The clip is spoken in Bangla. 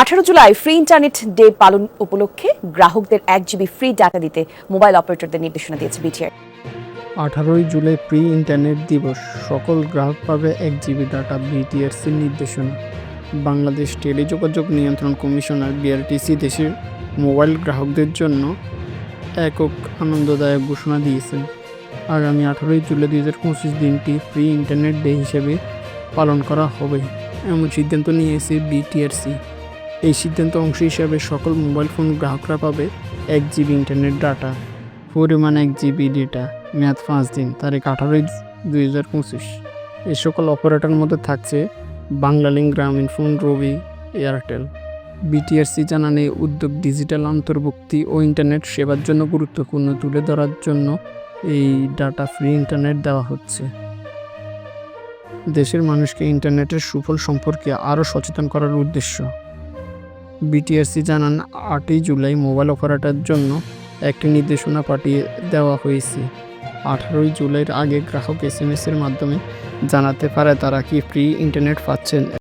আঠারো জুলাই ফ্রি ইন্টারনেট ডে পালন উপলক্ষে গ্রাহকদের এক জিবি ফ্রি ডাটা দিতে মোবাইল অপারেটরদের নির্দেশনা দিয়েছে বিটিআর। আঠারোই জুলাই প্রি ইন্টারনেট দিবস। সকল গ্রাহক পাবে এক জিবি ডাটা, বিটিআরসির নির্দেশনা। বাংলাদেশ টেলিযোগাযোগ নিয়ন্ত্রণ কমিশনার বিআরটিসি দেশের মোবাইল গ্রাহকদের জন্য একক আনন্দদায়ক ঘোষণা দিয়েছেন। আগামী আঠারোই জুলাই দুই হাজার পঁচিশ দিনটি ফ্রি ইন্টারনেট ডে হিসেবে পালন করা হবে, এমন সিদ্ধান্ত নিয়েছে বিটিআরসি। এই সিদ্ধান্ত অংশ হিসাবে সকল মোবাইল ফোন গ্রাহকরা পাবে এক জিবি ইন্টারনেট ডাটা। পরিমাণ এক জিবি ডেটা। মেয়াদ পাঁচ দিন। তারিখ আঠারোই দুই হাজার পঁচিশ। এই সকল অপারেটরের মধ্যে থাকছে বাংলালিংক, গ্রামীণ ফোন, রবি, এয়ারটেল। বিটিআরসি জানান এই উদ্যোগ ডিজিটাল অন্তর্ভুক্তি ও ইন্টারনেট সেবার জন্য গুরুত্বপূর্ণ তুলে ধরার জন্য এই ডাটা ফ্রি ইন্টারনেট দেওয়া হচ্ছে। দেশের মানুষকে ইন্টারনেটের সুফল সম্পর্কে আরও সচেতন করার উদ্দেশ্য। বিটিআরসি জানান, আটই জুলাই মোবাইল অপারেটরের জন্য একটি নির্দেশনা পাঠিয়ে দেওয়া হয়েছে। আঠারোই জুলাইয়ের আগে গ্রাহক এস এর মাধ্যমে জানাতে পারে তারা কি ফ্রি ইন্টারনেট পাচ্ছেন।